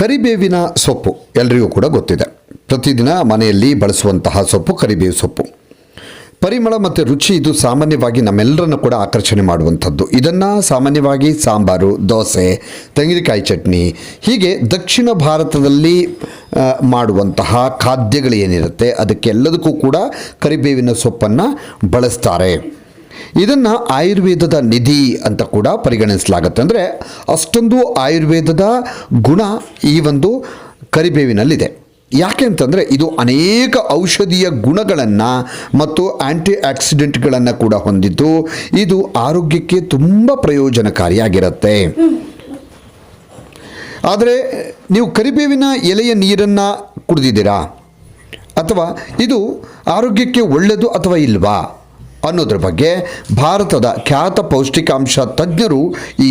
ಕರಿಬೇವಿನ ಸೊಪ್ಪು ಎಲ್ರಿಗೂ ಕೂಡ ಗೊತ್ತಿದೆ. ಪ್ರತಿದಿನ ಮನೆಯಲ್ಲಿ ಬಳಸುವಂತಹ ಸೊಪ್ಪು ಕರಿಬೇವು ಸೊಪ್ಪು. ಪರಿಮಳ ಮತ್ತು ರುಚಿ ಇದು ಸಾಮಾನ್ಯವಾಗಿ ನಮ್ಮೆಲ್ಲರನ್ನು ಕೂಡ ಆಕರ್ಷಣೆ ಮಾಡುವಂಥದ್ದು. ಇದನ್ನು ಸಾಮಾನ್ಯವಾಗಿ ಸಾಂಬಾರು, ದೋಸೆ, ತೆಂಗಿನಕಾಯಿ ಚಟ್ನಿ, ಹೀಗೆ ದಕ್ಷಿಣ ಭಾರತದಲ್ಲಿ ಮಾಡುವಂತಹ ಖಾದ್ಯಗಳು ಏನಿರುತ್ತೆ ಅದಕ್ಕೆಲ್ಲದಕ್ಕೂ ಕೂಡ ಕರಿಬೇವಿನ ಸೊಪ್ಪನ್ನು ಬಳಸ್ತಾರೆ. ಇದನ್ನು ಆಯುರ್ವೇದದ ನಿಧಿ ಅಂತ ಕೂಡ ಪರಿಗಣಿಸಲಾಗುತ್ತೆ. ಅಂದರೆ ಅಷ್ಟೊಂದು ಆಯುರ್ವೇದದ ಗುಣ ಈ ಒಂದು ಕರಿಬೇವಿನಲ್ಲಿದೆ. ಯಾಕೆ ಅಂತಂದರೆ ಇದು ಅನೇಕ ಔಷಧೀಯ ಗುಣಗಳನ್ನು ಮತ್ತು ಆ್ಯಂಟಿ ಆಕ್ಸಿಡೆಂಟ್ಗಳನ್ನು ಕೂಡ ಹೊಂದಿದ್ದು, ಇದು ಆರೋಗ್ಯಕ್ಕೆ ತುಂಬ ಪ್ರಯೋಜನಕಾರಿಯಾಗಿರುತ್ತೆ. ಆದರೆ ನೀವು ಕರಿಬೇವಿನ ಎಲೆಯ ನೀರನ್ನು ಕುಡಿದಿದ್ದೀರಾ? ಅಥವಾ ಇದು ಆರೋಗ್ಯಕ್ಕೆ ಒಳ್ಳೆಯದು ಅಥವಾ ಇಲ್ವಾ? ಅನ್ನೋದ್ರ ಬಗ್ಗೆ ಭಾರತದ ಖ್ಯಾತ ಪೌಷ್ಟಿಕಾಂಶ ತಜ್ಞರು ಈ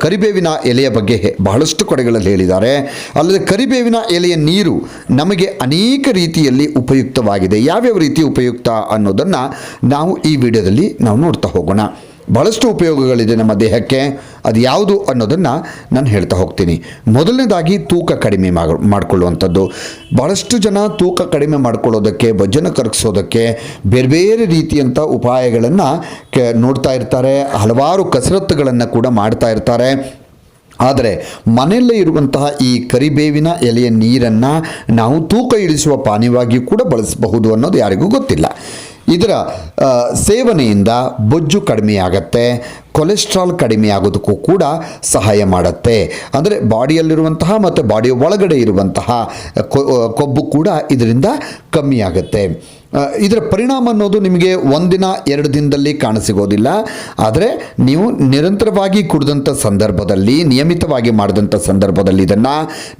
ಕರಿಬೇವಿನ ಎಲೆಯ ಬಗ್ಗೆ ಬಹಳಷ್ಟು ಕಡೆಗಳಲ್ಲಿ ಹೇಳಿದ್ದಾರೆ. ಅಲ್ಲದೆ ಕರಿಬೇವಿನ ಎಲೆಯ ನೀರು ನಮಗೆ ಅನೇಕ ರೀತಿಯಲ್ಲಿ ಉಪಯುಕ್ತವಾಗಿದೆ. ಯಾವ್ಯಾವ ರೀತಿ ಉಪಯುಕ್ತ ಅನ್ನೋದನ್ನು ನಾವು ಈ ವಿಡಿಯೋದಲ್ಲಿ ನಾವು ನೋಡ್ತಾ ಹೋಗೋಣ. ಬಹಳಷ್ಟು ಉಪಯೋಗಗಳಿದೆ ನಮ್ಮ ದೇಹಕ್ಕೆ. ಅದು ಯಾವುದು ಅನ್ನೋದನ್ನು ನಾನು ಹೇಳ್ತಾ ಹೋಗ್ತೀನಿ. ಮೊದಲನೇದಾಗಿ ತೂಕ ಕಡಿಮೆ ಮಾಡ್, ಮಾಡಿಕೊಳ್ಳುವಂಥದ್ದು. ಬಹಳಷ್ಟು ಜನ ತೂಕ ಕಡಿಮೆ ಮಾಡ್ಕೊಳ್ಳೋದಕ್ಕೆ ಭಜನ ಕರಗಿಸೋದಕ್ಕೆ ಬೇರೆ ಬೇರೆ ರೀತಿಯಂಥ ಉಪಾಯಗಳನ್ನು ಕೆ, ನೋಡ್ತಾ ಇರ್ತಾರೆ. ಹಲವಾರು ಕಸರತ್ತುಗಳನ್ನು ಕೂಡ ಮಾಡ್ತಾ ಇರ್ತಾರೆ. ಆದರೆ ಮನೆಯಲ್ಲೇ ಇರುವಂತಹ ಈ ಕರಿಬೇವಿನ ಎಲೆಯ ನೀರನ್ನು ನಾವು ತೂಕ ಇಳಿಸುವ ಪಾನೀಯವಾಗಿಯೂ ಕೂಡ ಬಳಸಬಹುದು ಅನ್ನೋದು ಯಾರಿಗೂ ಗೊತ್ತಿಲ್ಲ. ಇದರ ಸೇವನೆಯಿಂದ ಬೊಜ್ಜು ಕಡಿಮೆಯಾಗತ್ತೆ ಕೊಲೆಸ್ಟ್ರಾಲ್ ಕಡಿಮೆ ಆಗೋದಕ್ಕೂ ಕೂಡ ಸಹಾಯ ಮಾಡುತ್ತೆ. ಅಂದರೆ ಬಾಡಿಯಲ್ಲಿರುವಂತಹ ಮತ್ತು ಬಾಡಿಯ ಒಳಗಡೆ ಇರುವಂತಹ ಕೊಬ್ಬು ಕೂಡ ಇದರಿಂದ ಕಮ್ಮಿ ಆಗುತ್ತೆ ಆ, ಇದರ ಪರಿಣಾಮ ಅನ್ನೋದು ನಿಮಗೆ ಒಂದಿನ ಎರಡು ದಿನದಲ್ಲಿ ಕಾಣಸಿಗೋದಿಲ್ಲ. ಆದರೆ ನೀವು ನಿರಂತರವಾಗಿ ಕುಡಿದಂಥ ಸಂದರ್ಭದಲ್ಲಿ, ನಿಯಮಿತವಾಗಿ ಮಾಡಿದಂಥ ಸಂದರ್ಭದಲ್ಲಿ ಇದನ್ನು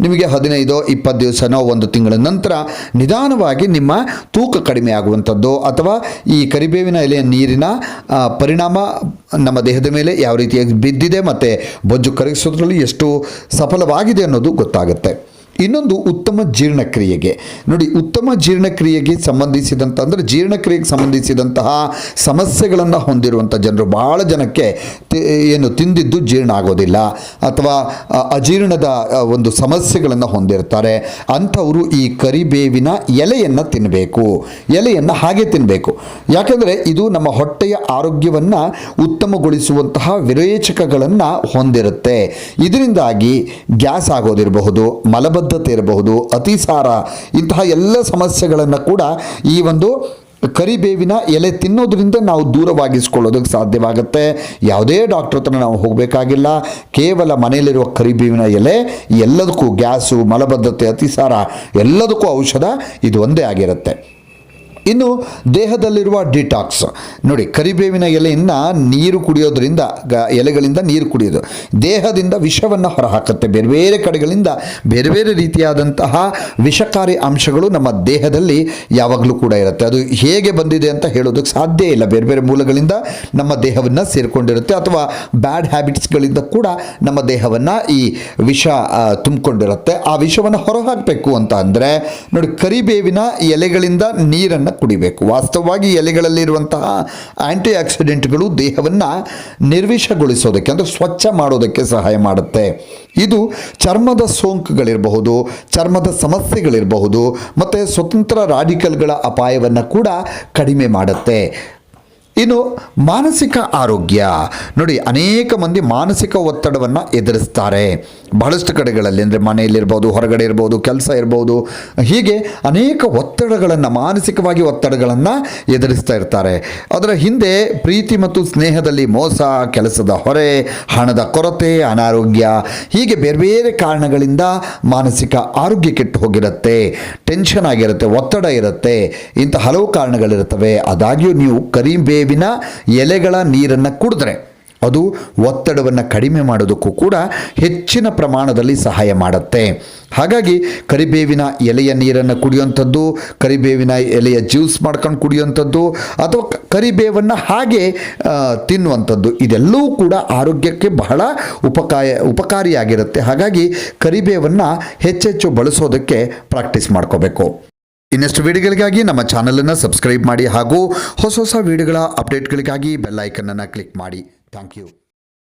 ನಿಮಗೆ ಹದಿನೈದು ಇಪ್ಪತ್ತು ದಿವಸನೋ ಒಂದು ತಿಂಗಳ ನಂತರ ನಿಧಾನವಾಗಿ ನಿಮ್ಮ ತೂಕ ಕಡಿಮೆ ಆಗುವಂಥದ್ದು ಅಥವಾ ಈ ಕರಿಬೇವಿನ ಎಲೆಯ ನೀರಿನ ಪರಿಣಾಮ ನಮ್ಮ ದೇಹದ ಮೇಲೆ ಯಾವ ರೀತಿಯಾಗಿ ಬಿದ್ದಿದೆ ಮತ್ತು ಬೊಜ್ಜು ಕರಗಿಸೋದ್ರಲ್ಲಿ ಎಷ್ಟು ಸಫಲವಾಗಿದೆ ಅನ್ನೋದು ಗೊತ್ತಾಗುತ್ತೆ. ಇನ್ನೊಂದು ಉತ್ತಮ ಜೀರ್ಣಕ್ರಿಯೆಗೆ. ನೋಡಿ, ಉತ್ತಮ ಜೀರ್ಣಕ್ರಿಯೆಗೆ ಸಂಬಂಧಿಸಿದಂಥ ಅಂದರೆ ಜೀರ್ಣಕ್ರಿಯೆಗೆ ಸಂಬಂಧಿಸಿದಂತಹ ಸಮಸ್ಯೆಗಳನ್ನು ಹೊಂದಿರುವಂಥ ಜನರು ಭಾಳ ಜನಕ್ಕೆ ಏನು ತಿಂದಿದ್ದು ಜೀರ್ಣ ಆಗೋದಿಲ್ಲ. ಅಥವಾ ಅಜೀರ್ಣದ ಒಂದು ಸಮಸ್ಯೆಗಳನ್ನು ಹೊಂದಿರ್ತಾರೆ. ಅಂಥವರು ಈ ಕರಿಬೇವಿನ ಎಲೆಯನ್ನು ತಿನ್ನಬೇಕು ಎಲೆಯನ್ನು ಹಾಗೆ ತಿನ್ನಬೇಕು ಯಾಕೆಂದರೆ ಇದು ನಮ್ಮ ಹೊಟ್ಟೆಯ ಆರೋಗ್ಯವನ್ನು ಉತ್ತಮಗೊಳಿಸುವಂತಹ ವಿರೇಚಕಗಳನ್ನು ಹೊಂದಿರುತ್ತೆ. ಇದರಿಂದಾಗಿ ಗ್ಯಾಸ್ ಆಗೋದಿರಬಹುದು ಮಲಬದ್ಧತೆ ಇರಬಹುದು ಅತಿಸಾರ ಇಂತಹ ಎಲ್ಲ ಸಮಸ್ಯೆಗಳನ್ನು ಕೂಡ ಈ ಒಂದು ಕರಿಬೇವಿನ ಎಲೆ ತಿನ್ನೋದ್ರಿಂದ ನಾವು ದೂರವಾಗಿಸ್ಕೊಳ್ಳೋದಕ್ಕೆ ಸಾಧ್ಯವಾಗುತ್ತೆ. ಯಾವುದೇ ಡಾಕ್ಟರ್ ಹತ್ರ ನಾವು ಹೋಗಬೇಕಾಗಿಲ್ಲ. ಕೇವಲ ಮನೆಯಲ್ಲಿರುವ ಕರಿಬೇವಿನ ಎಲೆ, ಎಲ್ಲದಕ್ಕೂ ಗ್ಯಾಸು, ಮಲಬದ್ಧತೆ ಅತಿಸಾರ ಎಲ್ಲದಕ್ಕೂ ಔಷಧ ಇದು ಒಂದೇ ಆಗಿರುತ್ತೆ. ಇನ್ನು ದೇಹದಲ್ಲಿರುವ ಡಿಟಾಕ್ಸ್. ನೋಡಿ, ಕರಿಬೇವಿನ ಎಲೆಯನ್ನು ನೀರು ಕುಡಿಯೋದ್ರಿಂದ ಎಲೆಗಳಿಂದ ನೀರು ಕುಡಿಯೋದು. ದೇಹದಿಂದ ವಿಷವನ್ನು ಹೊರಹಾಕುತ್ತೆ. ಬೇರೆ ಬೇರೆ ಕಡೆಗಳಿಂದ ಬೇರೆ ಬೇರೆ ರೀತಿಯಾದಂತಹ ವಿಷಕಾರಿ ಅಂಶಗಳು ನಮ್ಮ ದೇಹದಲ್ಲಿ ಯಾವಾಗಲೂ ಕೂಡ ಇರುತ್ತೆ. ಅದು ಹೇಗೆ ಬಂದಿದೆ ಅಂತ ಹೇಳೋದಕ್ಕೆ ಸಾಧ್ಯ ಇಲ್ಲ. ಬೇರೆ ಬೇರೆ ಮೂಲಗಳಿಂದ ನಮ್ಮ ದೇಹವನ್ನು ಸೇರಿಕೊಂಡಿರುತ್ತೆ ಅಥವಾ ಬ್ಯಾಡ್ ಹ್ಯಾಬಿಟ್ಸ್ಗಳಿಂದ ಕೂಡ ನಮ್ಮ ದೇಹವನ್ನು ಈ ವಿಷ ತುಂಬಿಕೊಂಡಿರುತ್ತೆ. ಆ ವಿಷವನ್ನು ಹೊರಹಾಕಬೇಕು ಅಂತ ಅಂದರೆ, ನೋಡಿ, ಕರಿಬೇವಿನ ಎಲೆಗಳಿಂದ ನೀರನ್ನು ಕುಡಿಬೇಕು. ವಾಸ್ತವವಾಗಿ ಎಲೆಗಳಲ್ಲಿರುವಂತಹ ಆ್ಯಂಟಿ ಆಕ್ಸಿಡೆಂಟ್ಗಳು ದೇಹವನ್ನು ನಿರ್ವಿಷಗೊಳಿಸೋದಕ್ಕೆ ಅಂದರೆ ಸ್ವಚ್ಛ ಮಾಡೋದಕ್ಕೆ ಸಹಾಯ ಮಾಡುತ್ತೆ. ಇದು ಚರ್ಮದ ಸೋಂಕುಗಳಿರಬಹುದು, ಚರ್ಮದ ಸಮಸ್ಯೆಗಳಿರಬಹುದು, ಮತ್ತು ಸ್ವತಂತ್ರ ರಾಡಿಕಲ್ಗಳ ಅಪಾಯವನ್ನು ಕೂಡ ಕಡಿಮೆ ಮಾಡುತ್ತೆ. ಇನ್ನು ಮಾನಸಿಕ ಆರೋಗ್ಯ. ನೋಡಿ, ಅನೇಕ ಮಂದಿ ಮಾನಸಿಕ ಒತ್ತಡವನ್ನು ಎದುರಿಸ್ತಾರೆ. ಬಹಳಷ್ಟು ಕಡೆಗಳಲ್ಲಿ, ಅಂದರೆ ಮನೆಯಲ್ಲಿರ್ಬೋದು, ಹೊರಗಡೆ ಇರ್ಬೋದು, ಕೆಲಸ ಇರ್ಬೋದು, ಹೀಗೆ ಅನೇಕ ಒತ್ತಡಗಳನ್ನು, ಮಾನಸಿಕವಾಗಿ ಒತ್ತಡಗಳನ್ನು ಎದುರಿಸ್ತಾ ಇರ್ತಾರೆ. ಅದರ ಹಿಂದೆ ಪ್ರೀತಿ ಮತ್ತು ಸ್ನೇಹದಲ್ಲಿ ಮೋಸ, ಕೆಲಸದ ಹೊರೆ, ಹಣದ ಕೊರತೆ, ಅನಾರೋಗ್ಯ, ಹೀಗೆ ಬೇರೆ ಬೇರೆ ಕಾರಣಗಳಿಂದ ಮಾನಸಿಕ ಆರೋಗ್ಯ ಕೆಟ್ಟು ಹೋಗಿರುತ್ತೆ ಟೆನ್ಷನ್ ಆಗಿರುತ್ತೆ, ಒತ್ತಡ ಇರುತ್ತೆ ಇಂಥ ಹಲವು ಕಾರಣಗಳಿರುತ್ತವೆ. ಆದಾಗ್ಯೂ ನೀವು ಕರಿಬೇವಿನ ಎಲೆಗಳ ನೀರನ್ನು ಕುಡಿದ್ರೆ ಅದು ಒತ್ತಡವನ್ನು ಕಡಿಮೆ ಮಾಡೋದಕ್ಕೂ ಕೂಡ ಹೆಚ್ಚಿನ ಪ್ರಮಾಣದಲ್ಲಿ ಸಹಾಯ ಮಾಡುತ್ತೆ. ಹಾಗಾಗಿ ಕರಿಬೇವಿನ ಎಲೆಯ ನೀರನ್ನು ಕುಡಿಯುವಂಥದ್ದು, ಕರಿಬೇವಿನ ಎಲೆಯ ಜ್ಯೂಸ್ ಮಾಡ್ಕೊಂಡು ಕುಡಿಯುವಂಥದ್ದು, ಅಥವಾ ಕರಿಬೇವನ್ನು ಹಾಗೆ ತಿನ್ನುವಂಥದ್ದು, ಇದೆಲ್ಲವೂ ಕೂಡ ಆರೋಗ್ಯಕ್ಕೆ ಬಹಳ ಉಪಕಾಯ, ಉಪಕಾರಿಯಾಗಿರುತ್ತೆ. ಹಾಗಾಗಿ ಕರಿಬೇವನ್ನು ಹೆಚ್ಚೆಚ್ಚು ಬಳಸೋದಕ್ಕೆ ಪ್ರಾಕ್ಟೀಸ್ ಮಾಡ್ಕೋಬೇಕು. ಇನ್ನಷ್ಟು ವಿಡಿಯೋಗಳಿಗಾಗಿ ನಮ್ಮ ಚಾನಲನ್ನು ಸಬ್ಸ್ಕ್ರೈಬ್ ಮಾಡಿ ಹಾಗೂ ಹೊಸ ಹೊಸ ವಿಡಿಯೋಗಳ ಅಪ್ಡೇಟ್ಗಳಿಗಾಗಿ ಬೆಲ್ ಐಕನ್ನನ್ನು ಕ್ಲಿಕ್ ಮಾಡಿ. Thank you.